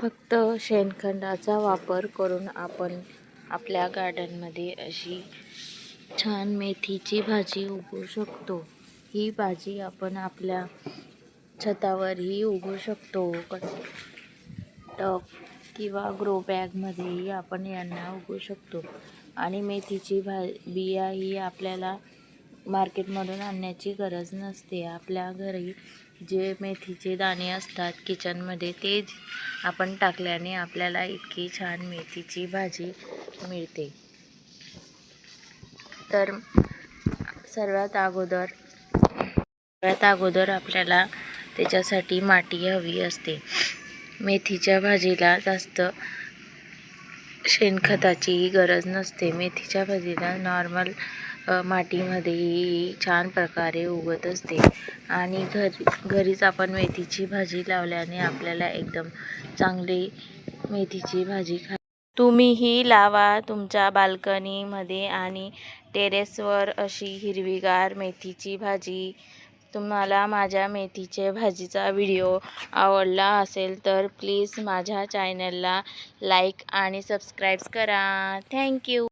फक्त शेणखंडाचा वापर करून आपण आपल्या गार्डनमध्ये अशी छान मेथीची भाजी उगवू शकतो. ही भाजी आपण आपल्या छतावरही उगवू शकतो. टप किंवा ग्रो बॅगमध्येही आपण यांना उगवू शकतो. आणि मेथीची भा बिया ही आपल्याला मार्केटमधून आणण्याची गरज नसते. आपल्या घरी जे मेथीचे दाणे असतात किचनमध्ये ते आपण टाकल्याने आपल्याला इतकी छान मेथीची भाजी मिळते. तर सर्वात अगोदर सर्वात अगोदर आपल्याला त्याच्यासाठी माती हवी असते. मेथीच्या भाजीला जास्त शेणखताचीही गरज नसते. मेथीच्या भाजीला नॉर्मल मातीमध्येही छान प्रकारे उगत असते. आणि घरी घरीच आपण मेथीची भाजी लावल्याने आपल्याला एकदम चांगली मेथीची भाजी खा तुम्हीही लावा तुमच्या बाल्कनीमध्ये आणि टेरेसवर अशी हिरवीगार मेथीची भाजी. तुम्हाला माझ्या मेथीचे भाजीचा व्हिडिओ आवडला असेल तर प्लीज माझ्या चॅनलला लाईक आणि सबस्क्राईब करा. थँक्यू.